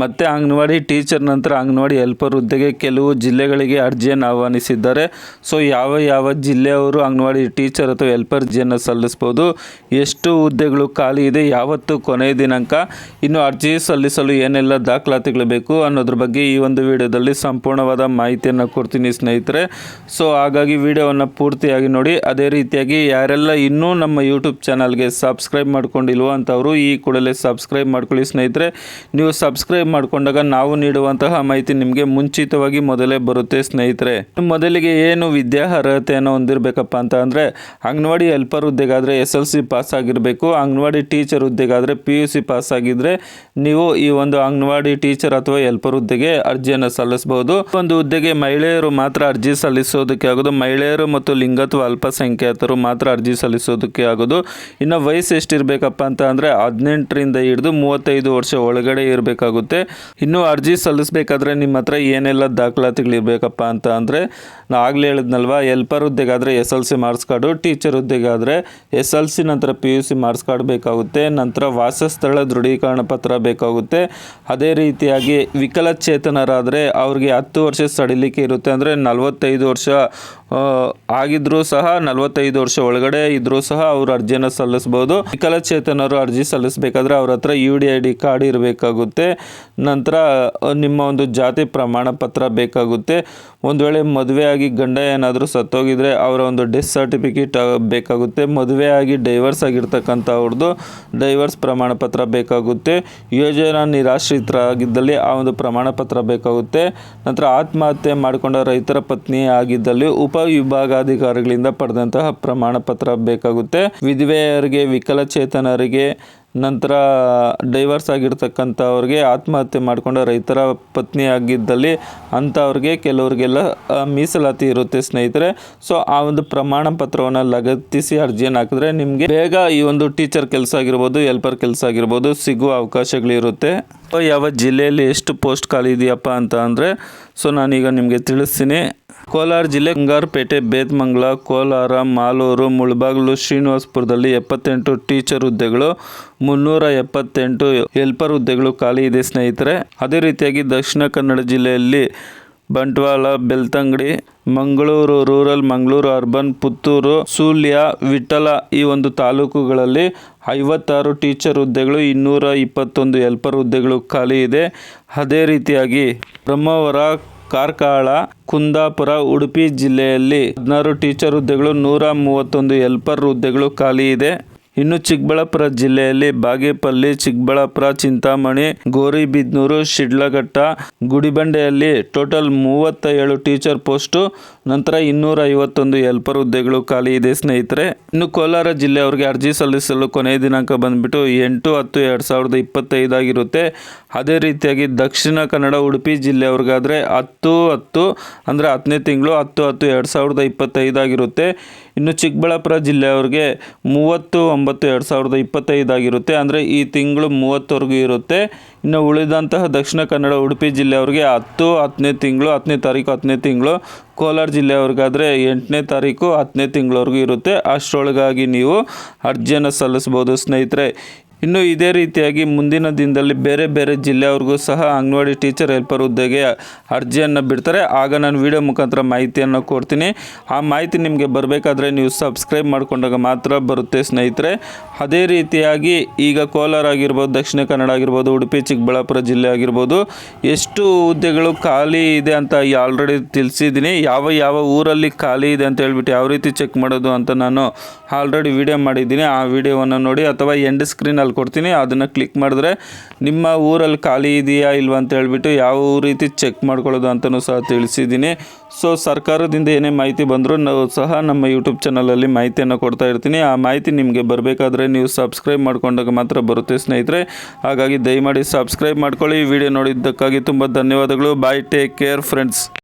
ಮತ್ತೆ ಅಂಗನವಾಡಿ ಟೀಚರ್ ನಂತರ ಅಂಗನವಾಡಿ ಹೆಲ್ಪರ್ ಹುದ್ದೆಗೆ ಕೆಲವು ಜಿಲ್ಲೆಗಳಿಗೆ ಅರ್ಜಿಯನ್ನು ಆಹ್ವಾನಿಸಿದ್ದಾರೆ. ಸೊ ಯಾವ ಯಾವ ಜಿಲ್ಲೆಯವರು ಅಂಗನವಾಡಿ ಟೀಚರ್ ಅಥವಾ ಹೆಲ್ಪರ್ ಅರ್ಜಿಯನ್ನು ಸಲ್ಲಿಸ್ಬೋದು ಎಷ್ಟು ಹುದ್ದೆಗಳು ಖಾಲಿ ಇದೆ? ಯಾವತ್ತು ಕೊನೆಯ ದಿನಾಂಕ? ಇನ್ನು ಅರ್ಜಿ ಸಲ್ಲಿಸಲು ಏನೆಲ್ಲ ದಾಖಲಾತಿಗಳು ಬೇಕು ಅನ್ನೋದ್ರ ಬಗ್ಗೆ ಈ ಒಂದು ವಿಡಿಯೋದಲ್ಲಿ ಸಂಪೂರ್ಣವಾದ ಮಾಹಿತಿಯನ್ನು ಕೊಡ್ತೀನಿ ಸ್ನೇಹಿತರೆ. ಸೊ ಹಾಗಾಗಿ ವಿಡಿಯೋವನ್ನು ಪೂರ್ತಿಯಾಗಿ ನೋಡಿ. ಅದೇ ರೀತಿಯಾಗಿ ಯಾರೆಲ್ಲ ಇನ್ನೂ ನಮ್ಮ ಯೂಟ್ಯೂಬ್ ಚಾನಲ್ಗೆ ಸಬ್ಸ್ಕ್ರೈಬ್ ಮಾಡ್ಕೊಂಡಿಲ್ವೋ ಅಂಥವರು ಈ ಕೂಡಲೇ ಸಬ್ಸ್ಕ್ರೈಬ್ ಮಾಡ್ಕೊಳ್ಳಿ ಸ್ನೇಹಿತರೆ. ನೀವು ಸಬ್ಸ್ಕ್ರೈಬ್ ಮಾಡ್ಕೊಂಡಾಗ ನಾವು ನೀಡುವಂತಹ ಮಾಹಿತಿ ನಿಮಗೆ ಮುಂಚಿತವಾಗಿ ಮೊದಲೇ ಬರುತ್ತೆ, ಸ್ನೇಹಿತರೆ. ಮೊದಲಿಗೆ ಏನು ವಿದ್ಯಾರ್ಹತೆಯನ್ನು ಹೊಂದಿರಬೇಕಪ್ಪ ಅಂತ ಅಂದರೆ, ಅಂಗನವಾಡಿ ಹೆಲ್ಪರ್ ಹುದ್ದೆಗಾದರೆ ಎಸ್ ಎಲ್ ಸಿ ಪಾಸ್ ಆಗಿರಬೇಕು, ಅಂಗನವಾಡಿ ಟೀಚರ್ ಹುದ್ದೆಗಾದರೆ ಪಿ ಯು ಸಿ ಪಾಸ್ ಆಗಿದ್ದರೆ ನೀವು ಈ ಒಂದು ಅಂಗನವಾಡಿ ಟೀಚರ್ ಅಥವಾ ಹೆಲ್ಪರ್ ಹುದ್ದೆಗೆ ಅರ್ಜಿಯನ್ನು ಸಲ್ಲಿಸಬಹುದು. ಒಂದು ಹುದ್ದೆಗೆ ಮಹಿಳೆಯರು ಮಾತ್ರ ಅರ್ಜಿ ಸಲ್ಲಿಸೋದಕ್ಕೆ ಆಗೋದು, ಮಹಿಳೆಯರು ಮತ್ತು ಲಿಂಗತ್ವ ಅಲ್ಪಸಂಖ್ಯಾತರು ಮಾತ್ರ ಅರ್ಜಿ ಸಲ್ಲಿಸೋದಕ್ಕೆ ಆಗೋದು. ಇನ್ನು ವಯಸ್ಸು ಎಷ್ಟಿರಬೇಕಪ್ಪ ಅಂತ ಅಂದರೆ, ಹದಿನೆಂಟರಿಂದ ಹಿಡಿದು ಮೂವತ್ತೈದು ವರ್ಷ ಒಳಗಡೆ ಇರಬೇಕಾಗುತ್ತೆ. ಇನ್ನು ಅರ್ಜಿ ಸಲ್ಲಿಸಬೇಕಾದ್ರೆ ನಿಮ್ಮ ಹತ್ರ ಏನೆಲ್ಲ ದಾಖಲಾತಿಗಳು ಇರಬೇಕಪ್ಪ ಅಂತ ಅಂದರೆ ನಾ ಆಗಲೇ ಹೇಳಿದ್ನಲ್ವ helper ಹುದ್ದೆಗಾದರೆ S L C marks card, teacher ಹುದ್ದೆಗಾದರೆ S L C ನಂತರ P U C marks card ಬೇಕಾಗುತ್ತೆ, ನಂತರ ವಾಸಸ್ಥಳ ದೃಢೀಕರಣ ಪತ್ರ ಬೇಕಾಗುತ್ತೆ. ಅದೇ ರೀತಿಯಾಗಿ ವಿಕಲಚೇತನರಾದರೆ ಅವ್ರಿಗೆ ಹತ್ತು ವರ್ಷ ಸಡಿಲಿಕೆ ಇರುತ್ತೆ ಅಂದರೆ ನಲವತ್ತೈದು ವರ್ಷ ಆಗಿದ್ರೂ ಸಹ ನಲವತ್ತೈದು ವರ್ಷ ಒಳಗಡೆ ಇದ್ರೂ ಸಹ ಅವರು ಅರ್ಜಿಯನ್ನು ಸಲ್ಲಿಸ್ಬೋದು. ವಿಕಲಚೇತನರು ಅರ್ಜಿ ಸಲ್ಲಿಸಬೇಕಾದ್ರೆ ಅವ್ರ ಹತ್ರ U D I D card ಇರಬೇಕಾಗುತ್ತೆ. ನಂತರ ನಿಮ್ಮ ಒಂದು ಜಾತಿ ಪ್ರಮಾಣ ಪತ್ರ ಬೇಕಾಗುತ್ತೆ. ಒಂದು ವೇಳೆ ಆಗಿ ಗಂಡ ಏನಾದರೂ ಸತ್ತೋಗಿದ್ರೆ ಅವರ ಒಂದು ಡೆತ್ ಸರ್ಟಿಫಿಕೇಟ್ ಬೇಕಾಗುತ್ತೆ. ಮದುವೆ ಆಗಿ ಡೈವರ್ಸ್ ಆಗಿರ್ತಕ್ಕಂಥ ಅವ್ರದ್ದು ಡೈವರ್ಸ್ ಪ್ರಮಾಣ ಪತ್ರ ಬೇಕಾಗುತ್ತೆ. ಯೋಜನಾ ನಿರಾಶ್ರಿತರಾಗಿದ್ದಲ್ಲಿ ಆ ಒಂದು ಪ್ರಮಾಣ ಪತ್ರ ಬೇಕಾಗುತ್ತೆ. ನಂತರ ಆತ್ಮಹತ್ಯೆ ಮಾಡಿಕೊಂಡ ರೈತರ ಪತ್ನಿ ಆಗಿದ್ದಲ್ಲಿ ಉಪವಿಭಾಗಾಧಿಕಾರಿಗಳಿಂದ ಪಡೆದಂತಹ ಪ್ರಮಾಣ ಪತ್ರ ಬೇಕಾಗುತ್ತೆ. ವಿಧವೆಯರಿಗೆ, ವಿಕಲಚೇತನರಿಗೆ ನಂತರ ಡೈವರ್ಸ್ ಆಗಿರ್ತಕ್ಕಂಥವ್ರಿಗೆ ಆತ್ಮಹತ್ಯೆ ಮಾಡಿಕೊಂಡ ರೈತರ ಪತ್ನಿ ಆಗಿದ್ದಲ್ಲಿ ಅಂಥವ್ರಿಗೆ ಕೆಲವ್ರಿಗೆಲ್ಲ ಮೀಸಲಾತಿ ಇರುತ್ತೆ ಸ್ನೇಹಿತರೆ. ಸೊ ಆ ಒಂದು ಪ್ರಮಾಣ ಪತ್ರವನ್ನು ಲಗತ್ತಿಸಿ ಅರ್ಜಿಯನ್ನು ಹಾಕಿದ್ರೆ ನಿಮಗೆ ಬೇಗ ಈ ಒಂದು ಟೀಚರ್ ಕೆಲಸ ಆಗಿರ್ಬೋದು, ಹೆಲ್ಪರ್ ಕೆಲಸ ಆಗಿರ್ಬೋದು ಸಿಗುವ ಅವಕಾಶಗಳಿರುತ್ತೆ. ಸೊ ಯಾವ ಜಿಲ್ಲೆಯಲ್ಲಿ ಎಷ್ಟು ಪೋಸ್ಟ್ ಖಾಲಿ ಇದೆಯಪ್ಪ ಅಂತ ಅಂದರೆ ಸೊ ನಾನೀಗ ನಿಮಗೆ ತಿಳಿಸ್ತೀನಿ. ಕೋಲಾರ ಜಿಲ್ಲೆ ಬಂಗಾರಪೇಟೆ ಬೇತ್ಮಂಗ್ಲ, ಕೋಲಾರ, ಮಾಲೂರು, ಮುಳಬಾಗ್ಲು, ಶ್ರೀನಿವಾಸಪುರದಲ್ಲಿ ಎಪ್ಪತ್ತೆಂಟು ಟೀಚರ್ ಹುದ್ದೆಗಳು, ಮುನ್ನೂರ ಎಪ್ಪತ್ತೆಂಟು ಹೆಲ್ಪರ್ ಹುದ್ದೆಗಳು ಖಾಲಿ ಇದೆ ಸ್ನೇಹಿತರೆ. ಅದೇ ರೀತಿಯಾಗಿ ದಕ್ಷಿಣ ಕನ್ನಡ ಜಿಲ್ಲೆಯಲ್ಲಿ ಬಂಟ್ವಾಳ, ಬೆಳ್ತಂಗಡಿ, ಮಂಗಳೂರು, ರೂರಲ್, ಮಂಗಳೂರು ಅರ್ಬನ್, ಪುತ್ತೂರು, ಸೂಲ್ಯ, ವಿಠಲ ಈ ಒಂದು ತಾಲೂಕುಗಳಲ್ಲಿ ಐವತ್ತಾರು ಟೀಚರ್ ಹುದ್ದೆಗಳು, ಇನ್ನೂರ ಇಪ್ಪತ್ತೊಂದು ಹೆಲ್ಪರ್ ಹುದ್ದೆಗಳು ಖಾಲಿ ಇದೆ. ಅದೇ ರೀತಿಯಾಗಿ ಬ್ರಹ್ಮಾವರ ಕಾರ್ಕಳ ಕುಂದಾಪುರ ಉಡುಪಿ ಜಿಲ್ಲೆಯಲ್ಲಿ ಹದಿನಾರು ಟೀಚರ್ ಹುದ್ದೆಗಳು ನೂರ ಮೂವತ್ತೊಂದು ಹೆಲ್ಪರ್ ಹುದ್ದೆಗಳು ಖಾಲಿ ಇದೆ. ಇನ್ನು ಚಿಕ್ಕಬಳ್ಳಾಪುರ ಜಿಲ್ಲೆಯಲ್ಲಿ ಬಾಗೇಪಲ್ಲಿ, ಚಿಕ್ಕಬಳ್ಳಾಪುರ, ಚಿಂತಾಮಣಿ ಗೋರಿಬಿದ್ನೂರು ಶಿಡ್ಲಘಟ್ಟ, ಗುಡಿಬಂಡೆಯಲ್ಲಿ ಟೋಟಲ್ ಮೂವತ್ತ ಏಳು ಟೀಚರ್ ಪೋಸ್ಟು, ನಂತರ ಇನ್ನೂರ ಐವತ್ತೊಂದು ಹೆಲ್ಪರ್ ಹುದ್ದೆಗಳು ಖಾಲಿ ಇದೆ ಸ್ನೇಹಿತರೆ. ಇನ್ನು ಕೋಲಾರ ಜಿಲ್ಲೆಯವ್ರಿಗೆ ಅರ್ಜಿ ಸಲ್ಲಿಸಲು ಕೊನೆಯ ದಿನಾಂಕ ಬಂದ್ಬಿಟ್ಟು ಎಂಟು, ಹತ್ತು, ಎರಡು ಸಾವಿರದ ಇಪ್ಪತ್ತೈದಾಗಿರುತ್ತೆ ಅದೇ ರೀತಿಯಾಗಿ ದಕ್ಷಿಣ ಕನ್ನಡ, ಉಡುಪಿ ಜಿಲ್ಲೆಯವ್ರಿಗಾದರೆ ಹತ್ತು ಹತ್ತು, ಅಂದರೆ ಹತ್ತನೇ ತಿಂಗಳು ಹತ್ತು ಹತ್ತು, ಎರಡು ಸಾವಿರದ ಇಪ್ಪತ್ತೈದಾಗಿರುತ್ತೆ ಇನ್ನು ಚಿಕ್ಕಬಳ್ಳಾಪುರ ಜಿಲ್ಲೆಯವ್ರಿಗೆ ಮೂವತ್ತು, ಒಂಬತ್ತು, ಎರಡು ಸಾವಿರದ ಇಪ್ಪತ್ತೈದಾಗಿರುತ್ತೆ ಅಂದರೆ ಈ ತಿಂಗಳು ಮೂವತ್ತವರೆಗೂ ಇರುತ್ತೆ. ಇನ್ನು ಉಳಿದಂತಹ ದಕ್ಷಿಣ ಕನ್ನಡ, ಉಡುಪಿ ಜಿಲ್ಲೆಯವ್ರಿಗೆ ಹತ್ತು, ಹತ್ತನೇ ತಿಂಗಳು, ಹತ್ತನೇ ತಾರೀಕು, ಹತ್ತನೇ ತಿಂಗಳು. ಕೋಲಾರ ಜಿಲ್ಲೆಯವ್ರಿಗಾದರೆ ಎಂಟನೇ ತಾರೀಕು, ಹತ್ತನೇ ತಿಂಗಳವರೆಗೂ ಇರುತ್ತೆ. ಅಷ್ಟರೊಳಗಾಗಿ ನೀವು ಅರ್ಜಿಯನ್ನು ಸಲ್ಲಿಸ್ಬೋದು ಸ್ನೇಹಿತರೆ ಇನ್ನು ಇದೇ ರೀತಿಯಾಗಿ ಮುಂದಿನ ದಿನದಲ್ಲಿ ಬೇರೆ ಬೇರೆ ಜಿಲ್ಲೆಯವ್ರಿಗೂ ಸಹ ಅಂಗನವಾಡಿ ಟೀಚರ್ ಹೆಲ್ಪರ್ ಹುದ್ದೆಗೆ ಅರ್ಜಿಯನ್ನು ಬಿಡ್ತಾರೆ. ಆಗ ನಾನು ವಿಡಿಯೋ ಮುಖಾಂತರ ಮಾಹಿತಿಯನ್ನು ಕೊಡ್ತೀನಿ. ಆ ಮಾಹಿತಿ ನಿಮಗೆ ಬರಬೇಕಾದ್ರೆ ನೀವು ಸಬ್ಸ್ಕ್ರೈಬ್ ಮಾಡಿಕೊಂಡಾಗ ಮಾತ್ರ ಬರುತ್ತೆ ಸ್ನೇಹಿತರೆ. ಅದೇ ರೀತಿಯಾಗಿ ಈಗ ಕೋಲಾರ ಆಗಿರ್ಬೋದು, ದಕ್ಷಿಣ ಕನ್ನಡ ಆಗಿರ್ಬೋದು, ಉಡುಪಿ, ಚಿಕ್ಕಬಳ್ಳಾಪುರ ಜಿಲ್ಲೆ ಆಗಿರ್ಬೋದು, ಎಷ್ಟು ಹುದ್ದೆಗಳು ಖಾಲಿ ಇದೆ ಅಂತ ಆಲ್ರೆಡಿ ತಿಳಿಸಿದ್ದೀನಿ. ಯಾವ ಯಾವ ಊರಲ್ಲಿ ಖಾಲಿ ಇದೆ ಅಂತ ಹೇಳ್ಬಿಟ್ಟು ಯಾವ ರೀತಿ ಚೆಕ್ ಮಾಡೋದು ಅಂತ ನಾನು ಆಲ್ರೆಡಿ ವಿಡಿಯೋ ಮಾಡಿದ್ದೀನಿ. ಆ ವಿಡಿಯೋವನ್ನು ನೋಡಿ ಅಥವಾ ಎಂಡ್ ಸ್ಕ್ರೀನಲ್ಲಿ ಕೊಡ್ತೀನಿ, ಅದನ್ನು ಕ್ಲಿಕ್ ಮಾಡಿದ್ರೆ ನಿಮ್ಮ ಊರಲ್ಲಿ ಖಾಲಿ ಇದೆಯಾ ಇಲ್ವಾ ಅಂತ ಹೇಳ್ಬಿಟ್ಟು ಯಾವ ರೀತಿ ಚೆಕ್ ಮಾಡ್ಕೊಳ್ಳೋದು ಅಂತಲೂ ಸಹ ತಿಳಿಸಿದ್ದೀನಿ. ಸೊ ಸರ್ಕಾರದಿಂದ ಏನೇ ಮಾಹಿತಿ ಬಂದರೂ ನಾವು ಸಹ ನಮ್ಮ ಯೂಟ್ಯೂಬ್ ಚಾನಲಲ್ಲಿ ಮಾಹಿತಿಯನ್ನು ಕೊಡ್ತಾ ಇರ್ತೀನಿ. ಆ ಮಾಹಿತಿ ನಿಮಗೆ ಬರಬೇಕಾದ್ರೆ ನೀವು ಸಬ್ಸ್ಕ್ರೈಬ್ ಮಾಡ್ಕೊಂಡಾಗ ಮಾತ್ರ ಬರುತ್ತೆ ಸ್ನೇಹಿತರೆ. ಹಾಗಾಗಿ ದಯಮಾಡಿ ಸಬ್ಸ್ಕ್ರೈಬ್ ಮಾಡ್ಕೊಳ್ಳಿ. ವಿಡಿಯೋ ನೋಡಿದ್ದಕ್ಕಾಗಿ ತುಂಬ ಧನ್ಯವಾದಗಳು. Bye take care friends